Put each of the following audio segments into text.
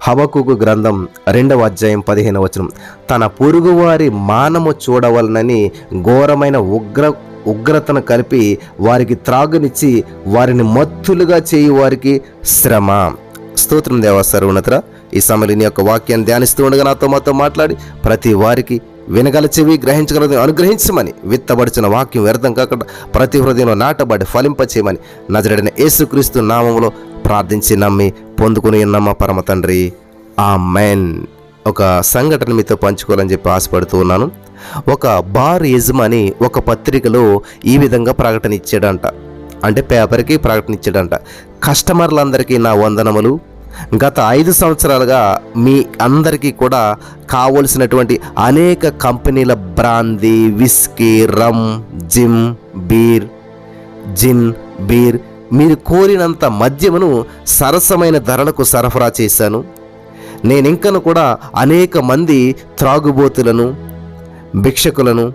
హబకుకు గ్రంథం రెండవ అధ్యాయం పదిహేను వచనం. తన పొరుగువారి మానము చూడవలనని ఘోరమైన ఉగ్ర ఉగ్రతను కలిపి వారికి త్రాగునిచ్చి వారిని మత్తులుగా చేయు వారికి శ్రమ. స్తోత్రం దేవా సర్వనతర ఈ సమయంలో నీ యొక్క వాక్యాన్ని ధ్యానిస్తూ ఉండగా నాతో మాతో మాట్లాడి ప్రతి వారికి వినగల చెవి గ్రహించగలదు అనుగ్రహించమని విత్తబడిచిన వాక్యం వ్యర్థం కాకుండా ప్రతి హృదయంలో నాటబడి ఫలింపచేయమని నజరడిన యేసుక్రీస్తు నామంలో ప్రార్థించి నమ్మి పొందుకుని నమ్మ పరమ తండ్రి. ఆ మెన్ ఒక సంఘటన మీతో పంచుకోవాలని చెప్పి ఆశపడుతూ ఉన్నాను. ఒక బార్ యజమాని ఒక పత్రికలో ఈ విధంగా ప్రకటన ఇచ్చాడంట. అంటే పేపర్కి ప్రకటన ఇచ్చాడంట. కస్టమర్లందరికీ నా వందనములు. గత ఐదు సంవత్సరాలుగా మీ అందరికీ కూడా కావలసినటువంటి అనేక కంపెనీల బ్రాందీ విస్కీ రమ్ జిమ్ బీర్ జిన్ బీర్ మీరు కోరినంత మద్యమును సరసమైన ధరలకు సరఫరా చేశాను. నేను కూడా అనేక మంది త్రాగుబోతులను భిక్షకులను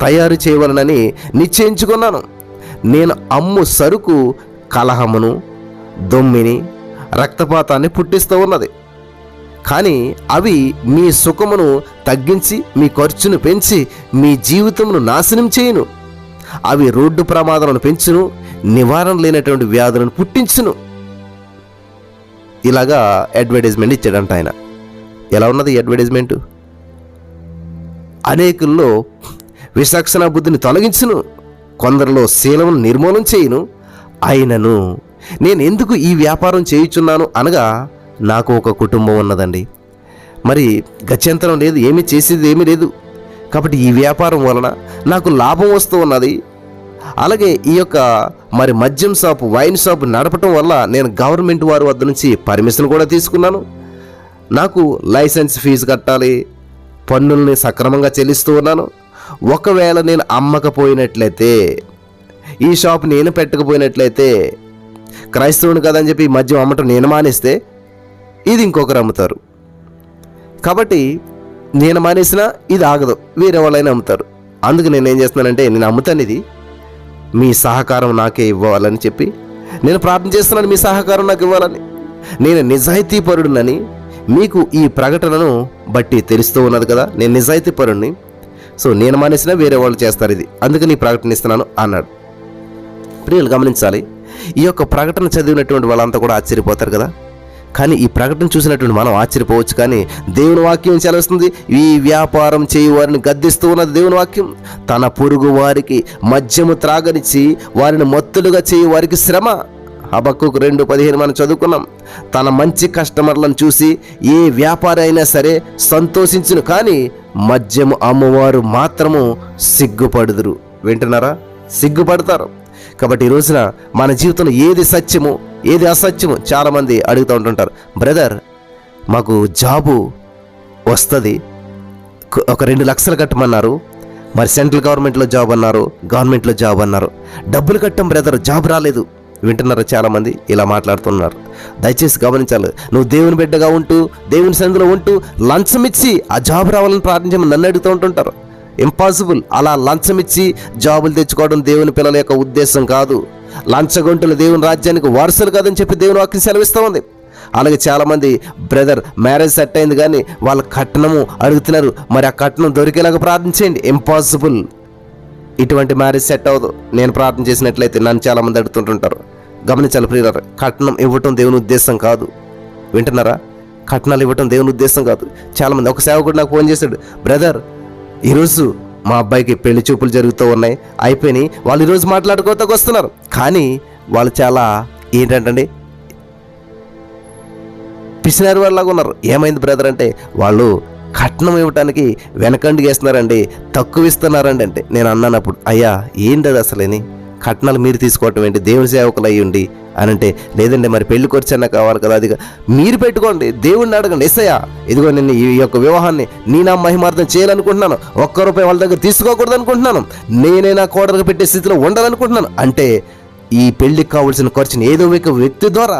తయారు చేయవలనని నిశ్చయించుకున్నాను. నేను అమ్ము సరుకు కలహమును దొమ్మిని రక్తపాతాన్ని పుట్టిస్తూ ఉన్నది. కానీ అవి మీ సుఖమును తగ్గించి మీ ఖర్చును పెంచి మీ జీవితమును నాశనం చేయును. అవి రోడ్డు ప్రమాదాలను పెంచును నివారణ లేనటువంటి వ్యాధులను పుట్టించును. ఇలాగా అడ్వర్టైజ్మెంట్ ఇచ్చాడంట ఆయన. ఎలా ఉన్నది అడ్వర్టైజ్మెంట్ అనేకుల్లో విచక్షణ బుద్ధిని తొలగించును. కొందరిలో శీలమును నిర్మూలన చేయును. అయినను నేను ఎందుకు ఈ వ్యాపారం చేయుచున్నాను అనగా నాకు ఒక కుటుంబం ఉన్నదండి. మరి గత్యంతరం లేదు ఏమీ చేసేది ఏమీ లేదు. కాబట్టి ఈ వ్యాపారం వలన నాకు లాభం వస్తూ ఉన్నది. అలాగే ఈ యొక్క మరి మద్యం షాపు వైన్ షాపు నడపటం వల్ల నేను గవర్నమెంట్ వారి వద్ద నుంచి పర్మిషన్ కూడా తీసుకున్నాను. నాకు లైసెన్స్ ఫీజు కట్టాలి పన్నుల్ని సక్రమంగా చెల్లిస్తూ ఉన్నాను. ఒకవేళ నేను అమ్మకపోయినట్లయితే ఈ షాప్ నేను పెట్టకపోయినట్లయితే క్రైస్తవుని కదని చెప్పి ఈ మద్యం అమ్మటం నేను మానేస్తే ఇది ఇంకొకరు అమ్ముతారు. కాబట్టి నేను మానేసినా ఇది ఆగదు వేరే వాళ్ళైనా అమ్ముతారు. అందుకు నేను ఏం చేస్తున్నానంటే నేను అమ్ముతాను ఇది. మీ సహకారం నాకే ఇవ్వాలని చెప్పి నేను ప్రార్థన చేస్తున్నాను మీ సహకారం నాకు ఇవ్వాలని. నేను నిజాయితీపరుడునని మీకు ఈ ప్రకటనను బట్టి తెలుస్తూ ఉన్నది కదా నేను నిజాయితీ పరుడిని సో నేను మానేసినా వేరే వాళ్ళు చేస్తారు ఇది. అందుకని ఈ ప్రకటన ఇస్తున్నాను అన్నాడు. ప్రియులు గమనించాలి ఈ యొక్క ప్రకటన చదివినటువంటి వాళ్ళంతా కూడా ఆశ్చర్యపోతారు కదా. కానీ ఈ ప్రకటన చూసినటువంటి మనం ఆశ్చర్యపోవచ్చు కానీ దేవుని వాక్యం చేస్తుంది ఈ వ్యాపారం చేయి వారిని గద్దిస్తూ ఉన్నది దేవుని వాక్యం. తన పొరుగు వారికి మద్యము త్రాగనిచ్చి వారిని మత్తులుగా చేయి వారికి శ్రమ. హబక్కుకు రెండు పదిహేను మనం చదువుకున్నాం. తన మంచి కస్టమర్లను చూసి ఏ వ్యాపారి అయినా సరే సంతోషించును కానీ మద్యము అమ్మవారు మాత్రము సిగ్గుపడుదురు. వింటున్నారా? సిగ్గుపడతారు. కాబట్టి ఈ రోజున మన జీవితంలో ఏది సత్యము? ఏది అసత్యము చాలామంది అడుగుతూ ఉంటుంటారు. బ్రదర్ మాకు జాబు వస్తుంది. ఒక రెండు లక్షలు కట్టమన్నారు. మరి సెంట్రల్ గవర్నమెంట్లో జాబ్ అన్నారు గవర్నమెంట్లో జాబ్ అన్నారు. డబ్బులు కట్టం బ్రదర్ జాబ్ రాలేదు. వింటున్నారు చాలామంది? ఇలా మాట్లాడుతున్నారు. దయచేసి గమనించాలి. నువ్వు దేవుని బిడ్డగా ఉంటూ దేవుని సంధిలో ఉంటూ లంచం ఇచ్చి ఆ జాబ్ రావాలని ప్రార్థించమని నన్ను అడుగుతూ ఉంటుంటారు. ఇంపాసిబుల్ అలా లంచం ఇచ్చి జాబులు తెచ్చుకోవడం దేవుని పిల్లల యొక్క ఉద్దేశం కాదు. లంచగొంటులు దేవుని రాజ్యానికి వారసులు కాదని చెప్పి దేవుని వాక్యం సెలవిస్తూ ఉంది. అలాగే చాలామంది బ్రదర్ మ్యారేజ్ సెట్ అయింది కానీ వాళ్ళ కట్నము అడుగుతున్నారు. మరి ఆ కట్నం దొరికేలాగా ప్రార్థించేయండి ఇంపాసిబుల్ ఇటువంటి మ్యారేజ్ సెట్ అవ్వదు. నేను ప్రార్థన చేసినట్లయితే నన్ను చాలామంది అడుగుతుంటుంటారు. గమనించాలి ప్రియులారు కట్నం ఇవ్వటం దేవుని ఉద్దేశం కాదు. వింటున్నారా? కట్నాలు ఇవ్వటం దేవుని ఉద్దేశం కాదు. చాలామంది ఒక సేవకుడు నాకు ఫోన్ చేశాడు బ్రదర్ ఈరోజు మా అబ్బాయికి పెళ్ళి చూపులు జరుగుతూ ఉన్నాయి అయిపోయినాయి. వాళ్ళు ఈరోజు మాట్లాడుకోతకు వస్తున్నారు. కానీ వాళ్ళు చాలా ఏంటంటే పిసినారు వాళ్ళలాగా ఉన్నారు. ఏమైంది బ్రదర్ అంటే వాళ్ళు కట్నం ఇవ్వటానికి వెనకండి వేస్తున్నారండి తక్కువ ఇస్తున్నారండి అంటే. నేను అన్నాను అప్పుడు అయ్యా ఏంటి అసలేని? కట్నాలు మీరు తీసుకోవటం ఏంటి? దేవుని సేవకులు అయ్యి ఉండి అని అంటే లేదండి మరి పెళ్ళి ఖర్చన్నా కావాలి కదా అది మీరు పెట్టుకోండి దేవుణ్ణి అడగండి ఎస్సయ్యా ఇదిగో నేను ఈ యొక్క వివాహాన్ని నీ నా మహిమార్థం చేయాలనుకుంటున్నాను ఒక్క రూపాయి వాళ్ళ దగ్గర తీసుకోకూడదు అనుకుంటున్నాను నేనే నా కోడలకు పెట్టే స్థితిలో ఉండాలనుకుంటున్నాను అంటే ఈ పెళ్ళికి కావాల్సిన ఖర్చుని ఏదో ఒక వ్యక్తి ద్వారా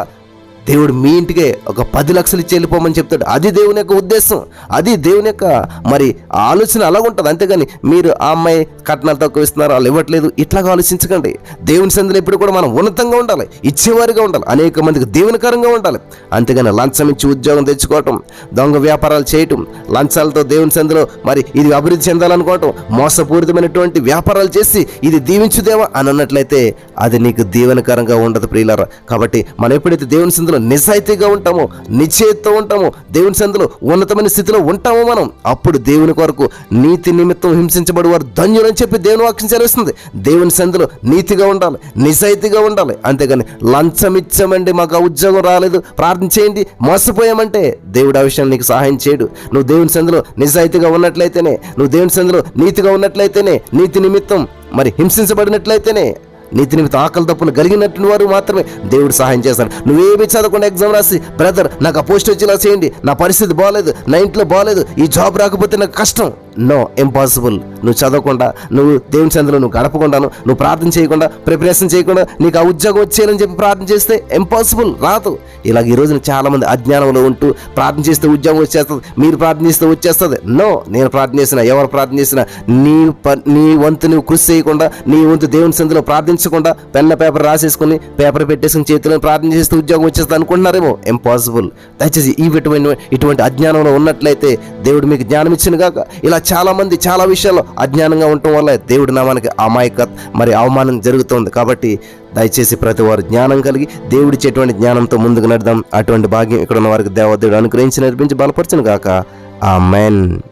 దేవుడు మీ ఇంటికే ఒక పది లక్షలు ఇచ్చి వెళ్ళిపోమని చెప్తాడు. అది దేవుని యొక్క ఉద్దేశం. అది దేవుని యొక్క మరి ఆలోచన అలా ఉంటుంది అంతేగాని మీరు ఆ అమ్మాయి కట్నాలు తక్కువ ఇస్తున్నారు వాళ్ళు ఇవ్వట్లేదు ఇట్లాగా ఆలోచించకండి. దేవుని సందులో ఎప్పుడు కూడా మనం ఉన్నతంగా ఉండాలి. ఇచ్చేవారిగా ఉండాలి. అనేక మందికి దేవునికరంగా ఉండాలి. అంతేగాని లంచం ఇచ్చి ఉద్యోగం తెచ్చుకోవటం దొంగ వ్యాపారాలు చేయటం లంచాలతో దేవుని సందులో మరి ఇది అభివృద్ధి చెందాలనుకోవటం మోసపూరితమైనటువంటి వ్యాపారాలు చేసి ఇది దీవించుదేవా అని అన్నట్లయితే అది నీకు దీవెనకరంగా ఉండదు ప్రియులరా. కాబట్టి మనం ఎప్పుడైతే దేవుని సందులో నిజాయితీగా ఉంటామో నిశ్చయితతో ఉంటామో దేవుని సందులో ఉన్నతమైన స్థితిలో ఉంటామో మనం అప్పుడు దేవుని కొరకు నీతి నిమిత్తం హింసించబడి వారు ధన్యులని చెప్పి దేవుని వాక్యం చేస్తుంది దేవుని సందులో నీతిగా ఉండాలి నిజాయితీగా ఉండాలి. అంతేగాని లంచం ఇచ్చామండి మాకు ఆ ఉద్యోగం రాలేదు ప్రార్థన చేయండి మోసపోయామంటే దేవుడు ఆ విషయాన్ని నీకు సహాయం చేయడు. నువ్వు దేవుని సందులో నిజాయితీగా ఉన్నట్లయితేనే నువ్వు దేవుని సందులో నీతిగా ఉన్నట్లయితేనే నీతి నిమిత్తం మరి హింసించబడినట్లయితేనే నీతి ఆకలి తప్పులు కలిగినట్టు వారు మాత్రమే దేవుడు సహాయం చేస్తాడు. నువ్వేమి చదవకుండా ఎగ్జామ్ రాసి బ్రదర్ నాకు ఆ పోస్ట్ వచ్చేలా చేయండి. నా పరిస్థితి బాగాలేదు నా ఇంట్లో బాగాలేదు ఈ జాబ్ రాకపోతే నాకు కష్టం. No impossible. నువ్వు చదవకుండా నువ్వు దేవుని సందులో నువ్వు గడపకుండాను నువ్వు ప్రార్థన చేయకుండా ప్రిపరేషన్ చేయకుండా నీకు ఆ ఉద్యోగం వచ్చేయాలని చెప్పి ప్రార్థన చేస్తే ఇంపాసిబుల్ రాదు. ఇలాగ ఈ రోజున చాలామంది అజ్ఞానంలో ఉంటూ ప్రార్థన చేస్తే ఉద్యోగం వచ్చేస్తుంది మీరు ప్రార్థన చేస్తే వచ్చేస్తుంది. నో నేను ప్రార్థన చేసిన ఎవరు ప్రార్థన చేసినా నీ ప నీ వంతు నువ్వు కృషి చేయకుండా నీ వంతు దేవుని సందులో ప్రార్థించకుండా పెన్న పేపర్ రాసేసుకుని పేపర్ పెట్టేసుకుని చేతిలో ప్రార్థన చేస్తే ఉద్యోగం వచ్చేస్తుంది అనుకుంటున్నారేమో? ఇంపాసిబుల్. దయచేసి ఈ ఇటువంటి ఇటువంటి అజ్ఞానంలో ఉన్నట్లయితే దేవుడు మీకు జ్ఞానం ఇచ్చిన కాక ఇలా చాలామంది చాలా విషయాల్లో అజ్ఞానంగా ఉండటం వల్ల దేవుడి నామానికి అమాయకత్ మరి అవమానం జరుగుతుంది. కాబట్టి దయచేసి ప్రతి వారు జ్ఞానం కలిగి దేవుడిచ్చేటువంటి జ్ఞానంతో ముందుకు నడదాం. అటువంటి భాగ్యం ఇక్కడ ఉన్న వారికి దేవదేవుడు అనుగ్రహించి నడిపించి బలపరచను గాక ఆ మెన్